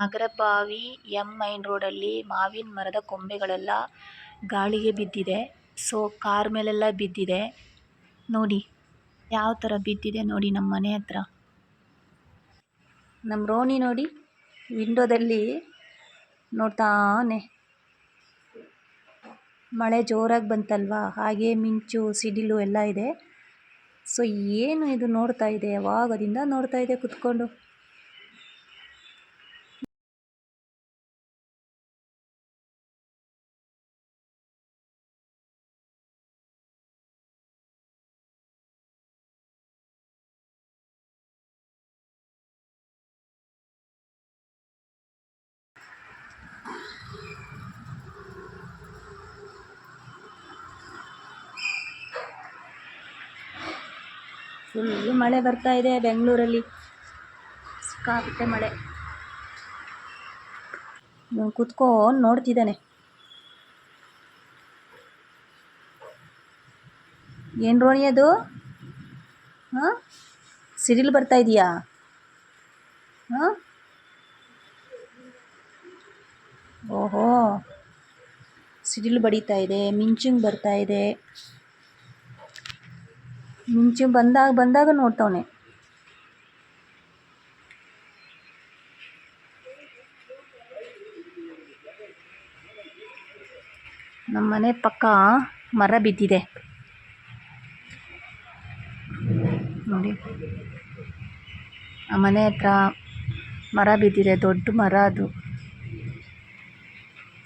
Nagarbhavi M main ರೋಡಲ್ಲಿ ಮಾವಿನ ಮರದ ಕೊಂಬೆಗಳೆಲ್ಲ ಗಾಳಿಗೆ ಬಿದ್ದಿದೆ. ಸೊ, ಕಾರ್ ಮೇಲೆಲ್ಲ ಬಿದ್ದಿದೆ. ನೋಡಿ, ಯಾವ ಥರ ಬಿದ್ದಿದೆ ನೋಡಿ ನಮ್ಮ ಮನೆ ಹತ್ರ. ನಮ್ಮ ರೋಣಿ ನೋಡಿ, ವಿಂಡೋದಲ್ಲಿ ನೋಡ್ತಾನೆ. ಮಳೆ ಜೋರಾಗಿ ಬಂತಲ್ವಾ? ಹಾಗೆ ಮಿಂಚು, ಸಿಡಿಲು ಎಲ್ಲ ಇದೆ. ಸೊ, ಏನು ಇದು ನೋಡ್ತಾ ಇದೆ? ಯಾವಾಗದಿಂದ ನೋಡ್ತಾ ಇದೆ ಕುತ್ಕೊಂಡು. ಫುಲ್ಲು ಮಳೆ ಬರ್ತಾ ಇದೆ, ಬೆಂಗಳೂರಲ್ಲಿ ಸಿಕ್ಕಾಪಟ್ಟೆ ಮಳೆ. ಇವ್ನು ಕುತ್ಕೊಂಡು ನೋಡ್ತಿದ್ದಾನೆ. ಏನು ರೋಣಿ ಅದು? ಹಾಂ? ಸಿಡಿಲು ಬರ್ತಾ ಇದೆಯಾ? ಹಾಂ? ಓಹೋ. ಸಿಡಿಲು ಬಡಿತಾ ಇದೆ, ಮಿಂಚಿಂಗ್ ಬರ್ತಾ ಇದೆ. ಮಿಂಚು ಬಂದಾಗ ಬಂದಾಗ ನೋಡ್ತವನೆ. ನಮ್ಮ ಮನೆ ಪಕ್ಕ ಮರ ಬಿದ್ದಿದೆ. ನೋಡಿ. ಆ ಮನೆ ಹತ್ರ ಮರ ಬಿದ್ದಿದೆ, ದೊಡ್ಡ ಮರ ಅದು.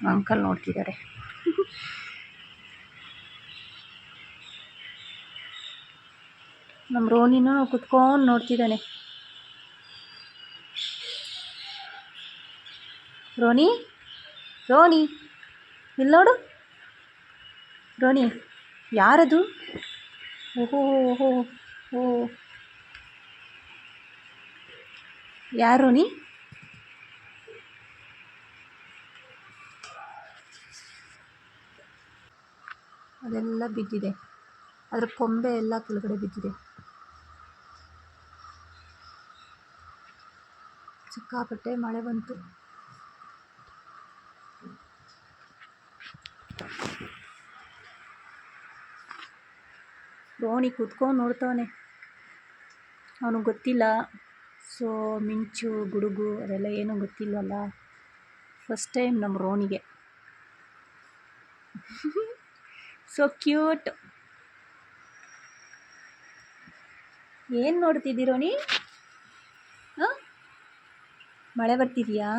ಅಂಕಲ್ ನೋಡ್ತಿದ್ದಾರೆ. ನಮ್ಮ ರೋನಿನೂ ಕುತ್ಕೊಂಡು ನೋಡ್ತಿದ್ದಾನೆ ರೋನಿ? ರೋನಿ? ಇಲ್ಲಿ ನೋಡು. ರೋನಿ, ಯಾರದು? ಓಹೋ ಓಹೋ ಓ ಯಾರು ರೋನಿ? ಅದೆಲ್ಲ ಬಿದ್ದಿದೆ. ಅದರ ಕೊಂಬೆ ಎಲ್ಲ ಕೆಳಗಡೆ ಬಿದ್ದಿದೆ. ಸಿಕ್ಕಾಪಟ್ಟೆ ಮಳೆ ಬಂತು. ರೋಣಿ ಕೂತ್ಕೊಂಡು ನೋಡ್ತಾವನೆ. ಅವನಿಗೆ ಗೊತ್ತಿಲ್ಲ. ಸೊ, ಮಿಂಚು, ಗುಡುಗು ಅದೆಲ್ಲ ಏನೂ ಗೊತ್ತಿಲ್ಲಲ್ಲ. ಫಸ್ಟ್ ಟೈಮ್ ನಮ್ಮ ರೋಣಿಗೆ. ಸೊ ಕ್ಯೂಟ್ ಏನು ನೋಡ್ತಿದ್ದೀರೋನಿ ಮಳೆ ಬರ್ತಿದೆಯಾ?